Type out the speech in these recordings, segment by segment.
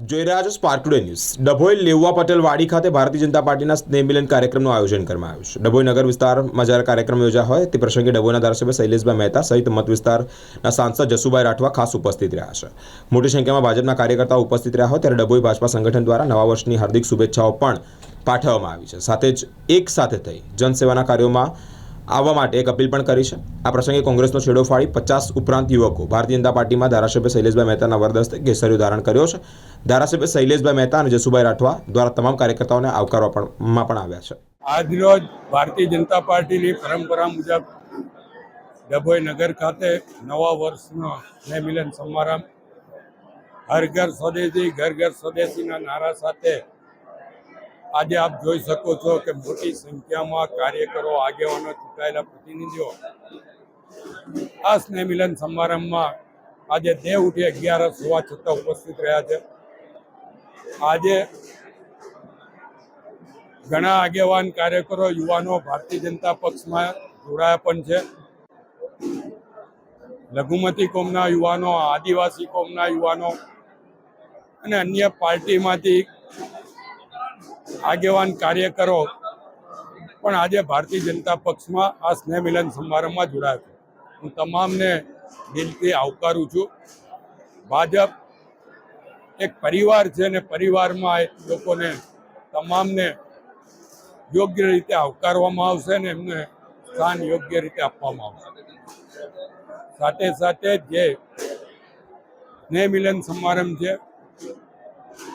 જોઈ રહ્યા છો સ્પાર્ક ટુડે ન્યૂઝ ડભોઈ લેવા પટેલ વાડી ખાતે ભારતીય જનતા પાર્ટીના સ્નેહ મિલન કાર્યક્રમનું આયોજન કરવામાં આવ્યું છે. ડભોઈ નગર વિસ્તારમાં જ્યારે કાર્યક્રમ યોજાયો હોય, તે પ્રસંગે ડભોઈના ધારાસભ્ય શૈલેષભાઈ મહેતા સહિત મત વિસ્તારના સાંસદ જસુભાઈ રાઠવા ખાસ ઉપસ્થિત રહ્યા છે. મોટી સંખ્યામાં ભાજપના કાર્યકર્તાઓ ઉપસ્થિત રહ્યા હોય, ત્યારે ડભોઈ ભાજપા સંગઠન દ્વારા નવા વર્ષની હાર્દિક શુભેચ્છાઓ પણ પાઠવવામાં આવી છે. સાથે જ એક સાથે થઈ જનસેવાના કાર્યોમાં આવવા માટે એક અપીલ પણ કરી છે. આ પ્રસંગે કોંગ્રેસનો છેડો ફાડી પચાસ ઉપરાંત યુવકો ભારતીય જનતા પાર્ટીમાં ધારાસભ્ય શૈલેષભાઈ મહેતાના વરદસ્તે કેસરીઓ ધારણ કર્યો છે. ધારાસભ્ય શૈલેષભાઈ મહેતા અને જસુભાઈ રાઠવા દ્વારા તમામ કાર્યકર્તાઓને આવકારવામાં પણ આવ્યા છે. આજરોજ ભારતીય જનતા પાર્ટીની પરંપરા મુજબ ડભોઈ નગર ખાતે નવા વર્ષનો મિલન સમારંભ. હર ઘર સ્વદેશી, ઘર ઘર સ્વદેશીના નારા સાથે આજે આપ જોઈ શકો છો કે મોટી સંખ્યામાં કાર્યકરો, આગેવાનો, ચૂંટાયેલા પ્રતિનિધિઓ આ સ્નેહમિલન સમારંભમાં આજે દેવ ઉઠી અગિયારસ હોવા છતાં ઉપસ્થિત રહ્યા છે. આજે ઘણા આગેવાન કાર્યકરો, યુવાનો, ભારતીય જનતા પક્ષમાં જોડાયા પણ છે. લઘુમતી કોમના યુવાનો, આદિવાસી કોમના યુવાનો અને અન્ય પાર્ટીમાંથી આગેવાન કાર્યકરો પણ આજે ભારતીય જનતા પક્ષમાં આ સ્નેહ મિલન સમારંભમાં જોડાયા છે. હું તમામને દિલથી આવકારું છું. ભાજપ એક પરિવાર છે અને પરિવારમાં લોકોને તમામને યોગ્ય રીતે આવકારવામાં આવશે અને એમને સ્થાન યોગ્ય રીતે આપવામાં આવશે. સાથે સાથે જે સ્નેહ મિલન સમારંભ છે,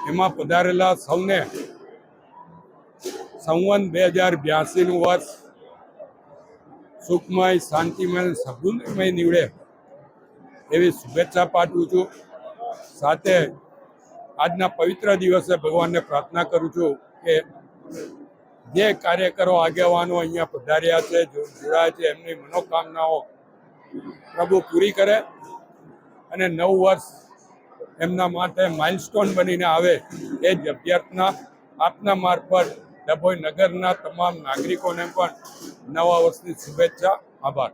એમાં પધારેલા સૌને સંવન બે હજાર બ્યાસીનું વર્ષ સુખમય, શાંતિમય સદુમય નીવડે. એવી શુભેચ્છા પાઠવું છું. સાથે આજના પવિત્ર દિવસે ભગવાનને પ્રાર્થના કરું છું કે જે કાર્યકરો આગેવાનો અહીંયા પધાર્યા છે જોડાયા છે, એમની મનોકામનાઓ પ્રભુ પૂરી કરે અને નવ વર્ષ એમના માટે માઇલસ્ટોન બનીને આવે એ જ અભ્યર્થના આપના મારફત ડભોઈ નગરના તમામ નાગરિકોને પણ નવા વર્ષની શુભેચ્છા આભાર.